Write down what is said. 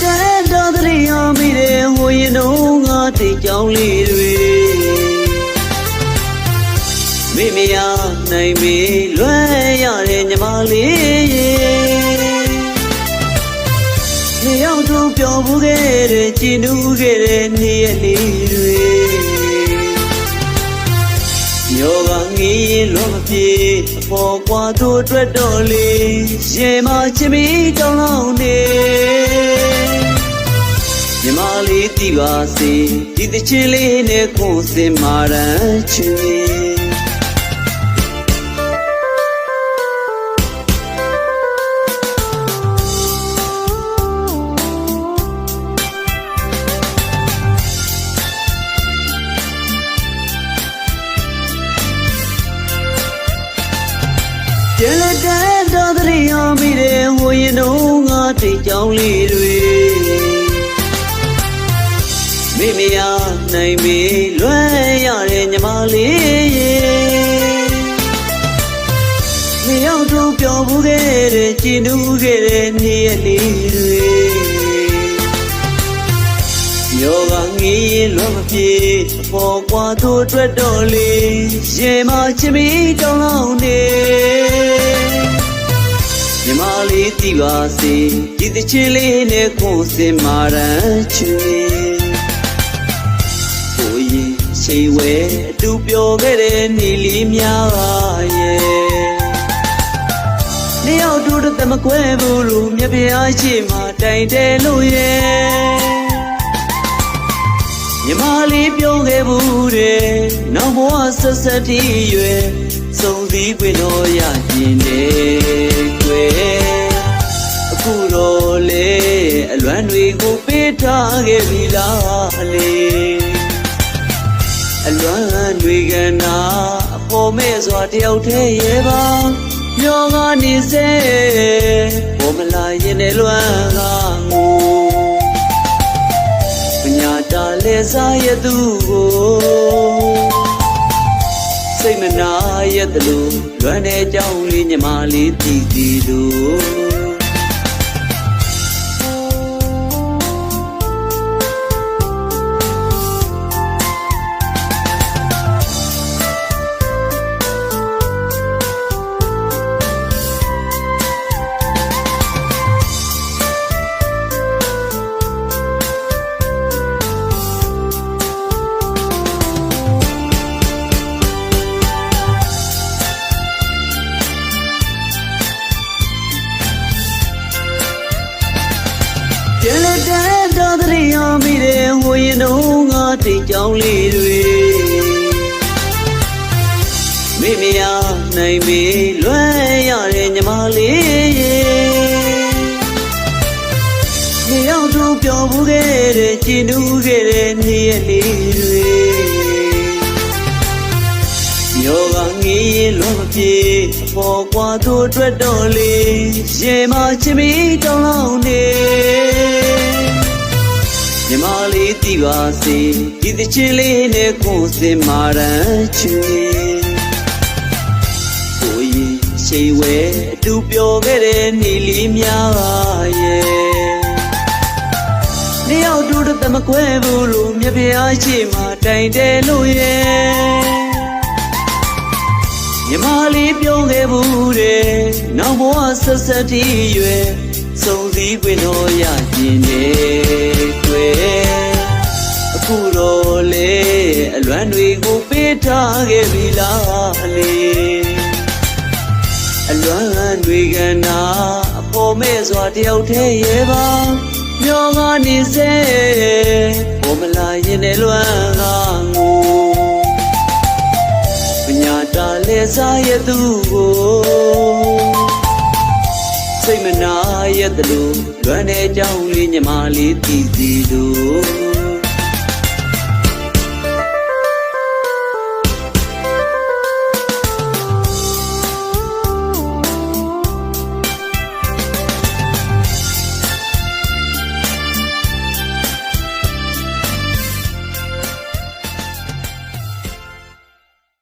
ကျန်လက်တန်းတော်တရိယာမိတဲ့ဟိုရင်တော့ငါတိတ်ကြောင်းလေးတွေမိမယာနိုင်ပြီလွယ်ရတဲ့ညီမလေးရေနေရောက်သူပျော်ဘူးခဲ့တဲ့ကြည်နူးခဲ့တဲ့နေ့ရက်လေးတွေ ယောဂငီးရင်လွန်မပြေအပေါ်ကွာတို့အတွက်တော့လေရေမချင်မီတောင်းလောင်းနေမြမလေးတီးပါစေဒီတချင်လေးနဲ့ကိုယ်စင်မာရန်ချွေ ကျန်လက်တန်းတော်တရိယာမိတဲ့ဟိုရင်တော့ငါတိတ်ကြောင်းလေးတွေမိမယာနိုင်ပြီလွယ်ရတဲ့ညီမလေးရေနေရောက်သူပျော်ဘူးခဲ့တဲ့ကြည်နူးခဲ့တဲ့နေ့ရက်လေးတွေ ယောဂငီးရင်လွန်မပြေအပေါ်ကွာသူအတွက်တော့လေရေမချင်မီတောင်းလောင်းနေမြမလေးတီးပါစေဒီတချင်လေးနဲ့ကိုယ်စင်မာရန်ချွေကိုရင်ရှိဝဲအတူပျော်ခဲ့တဲ့နေလေးများပါရဲ့နေရောက်တူတမကွဲဘူးလို့မြပြားရှိမှတိုင်တယ်လို့ရဲ့ မြမလေးပြောခဲ့ဘူးတဲ့နောက်ဘဝဆက်ဆက်တည်ရွယ်စုံစည်းပွင့်တော့ရခြင်းတဲ့ကွယ်အခုတော့လေအလွမ်းတွေကိုပေးထားခဲ့ပြီလားလေအလွမ်းတွေကနာအပေါ်မဲ့စွာတယောက်တည်းရဲ့ပါညောကနေစေဘောမလာရင်လည်းလွမ်းကငို ပညာတာလဲစားရသူကိုစိတ်မနာရတဲ့လူလွမ်းတဲ့ကြောင်းလေးညီမလေးတည်တည်သူ ကျန်လက်တန်းတော်တရိယာမိတဲ့ဟိုရင်တော့ငါတိတ်ကြောင်းလေးတွေမိမယာနိုင်ပြီလွယ်ရတဲ့ညီမလေးရေနေရောက်သူပျော်ဘူးခဲ့တဲ့ကြည်နူးခဲ့တဲ့နေ့ရက်လေးတွေ ယောဂငီးရင်လွန်မပြေအပေါ်ကွာသူအတွက်တော့လေရေမချင်မီတောင်းလောင်းနေမြမလေးတီးပါစေဒီတချင်လေးနဲ့ကိုယ်စင်မာရန်ချွေကိုရင်ရှိဝဲအတူပျော်ခဲ့တဲ့နေ့လေးများပါရဲ့နေရောက်တူတမကွဲဘူးလို့မြပြားရှိမှတိုင်တယ်လို့ရဲ့ မြမလေးပြောခဲ့ဘူးတဲ့နောက်ဘဝဆက်ဆက်တည်ရွယ်စုံစည်းပွင့်တော့ရခြင်းနဲ့တွေ့အခုတော့လေအလွမ်းတွေကိုပေးထားခဲ့ပြီလားလေအလွမ်းတွေကနာအပေါ်မဲ့စွာတယောက်တည်းရဲ့ပါမျောကနေစေဘောမလာရင်လည်းလွမ်းကငိုပ ညာတာလဲစားရဲ့သူကိုစိတ်မနာရဲ့တလူလွမ်းတဲ့ကြောင်းလေးညီမလေးတည်စီသူ